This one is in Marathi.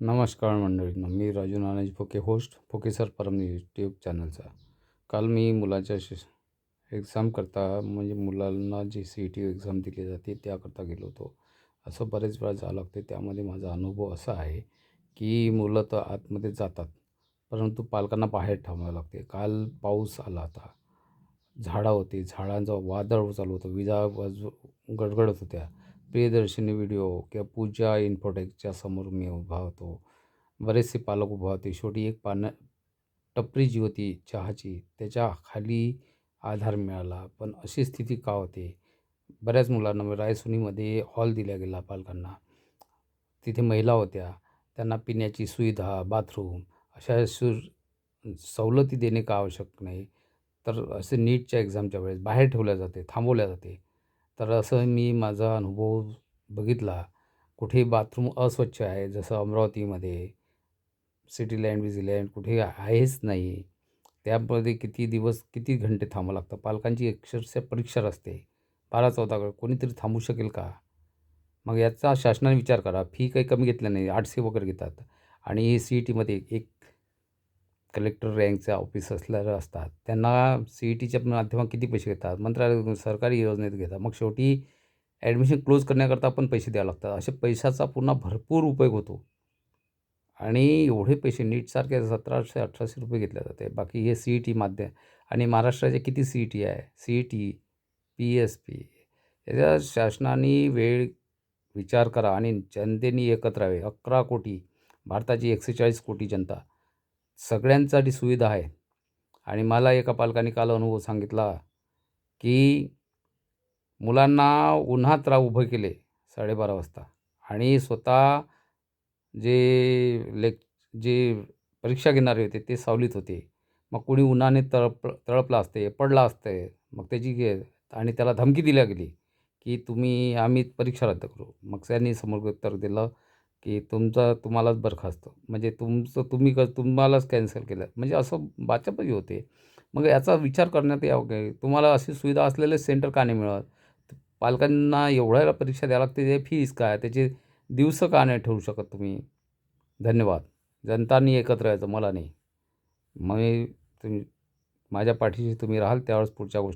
नमस्कार मंडळींनो मी Raju Nanaji Phoke host Phoke sir Param YouTube चॅनलचा काल मी मुलाच्या शि एक्झाम करता म्हणजे मुलांना G C E T exam दिली जाते त्याकरता गेलो होतो. असं बरेच वेळा जावं लागते. त्यामध्ये माझा अनुभव असा आहे की मुलं तर आतमध्ये जातात परंतु पालकांना बाहेर थांबावं लागते. काल पाऊस आला होता. झाडं होती झाडांचा वादळ चालू होतं विजा बाजू गडगडत होत्या. प्रियदर्शनी व्हिडिओ किंवा पूजा इन्फोटेकच्या समोर मी उभा होतो. बरेचसे पालक उभा होते. शेवटी एक पानं टपरी जी होती चहाची त्याच्याखाली आधार मिळाला. पण अशी स्थिती का होते? बऱ्याच मुलांना रायसुनीमध्ये हॉल दिला गेला पालकांना. तिथे महिला होत्या. त्यांना पिण्याची सुविधा बाथरूम अशा सु सवलती देणे का आवश्यक नाही? तर असे नीटच्या एक्झामच्या वेळेस बाहेर ठेवल्या जाते थांबवल्या जाते. तर असं मी माझा अनुभव बघितला. कुठे बाथरूम अस्वच्छ आहे जसं अमरावतीमध्ये सिटीलँड विझीलँड कुठे आहेच नाही. त्यामध्ये किती दिवस किती घंटे थांबावं लागतं? पालकांची अक्षरशः परीक्षा असते. बारा चौदाकडे कोणीतरी थांबू शकेल का? मग याचा शासनाने विचार करा. फी काही कमी घेतल्या नाही आठशे वगैरे घेतात. आणि सी ई टीमध्ये एक कलेक्टर रँकचे ऑफिस असणारे असतात. त्यांना सी ई टीच्या माध्यमात किती पैसे घेतात? मंत्रालय सरकारी योजनेत घेतात. मग शेवटी ॲडमिशन क्लोज करण्याकरता पण पैसे द्यावे लागतात. असे पैशाचा पुन्हा भरपूर उपयोग होतो. आणि एवढे पैसे नीटसारखे सतराशे अठराशे रुपये घेतले जाते बाकी हे सी ई टी माध्यम आणि महाराष्ट्राचे किती सी ई टी आहे? C E T P S P. याच्या शासनाने वेळ विचार करा आणि जनतेने एकत्र यावे अकरा कोटी. भारताची एकशे चाळीस कोटी जनता. सगळ्यांसाठी सुविधा आहे. आणि मला एका पालकाने काल अनुभव सांगितला की मुलांना उन्हात राह उभं केले साडेबारा वाजता. आणि स्वतः जे लेक् जे परीक्षा घेणारे होते ते सावलीत होते. मग कोणी उन्हाने तळप तळपला असते पडला असते मग त्याची आणि त्याला धमकी दिल्या गेली की तुम्ही आम्ही परीक्षा रद्द करू. मग त्यांनी समोर उत्तर दिलं की तुमचा तुम्हालाच बरखास्त. म्हणजे तुमचं तुम्ही क तुम्हालाच कॅन्सल केलं. म्हणजे असं बाचापही होते. मग याचा विचार करण्यात यावं काय तुम्हाला अशी सुविधा असलेले सेंटर का नाही मिळत? पालकांना एवढ्या परीक्षा द्यावं लागते त्याची फीस काय? त्याचे दिवसं का नाही ठेवू शकत तुम्ही? धन्यवाद. जनतानी एकत्र यायचं मला नाही. मग तुम्ही माझ्या पाठीशी तुम्ही राहाल त्यावेळेस पुढच्या गोष्टी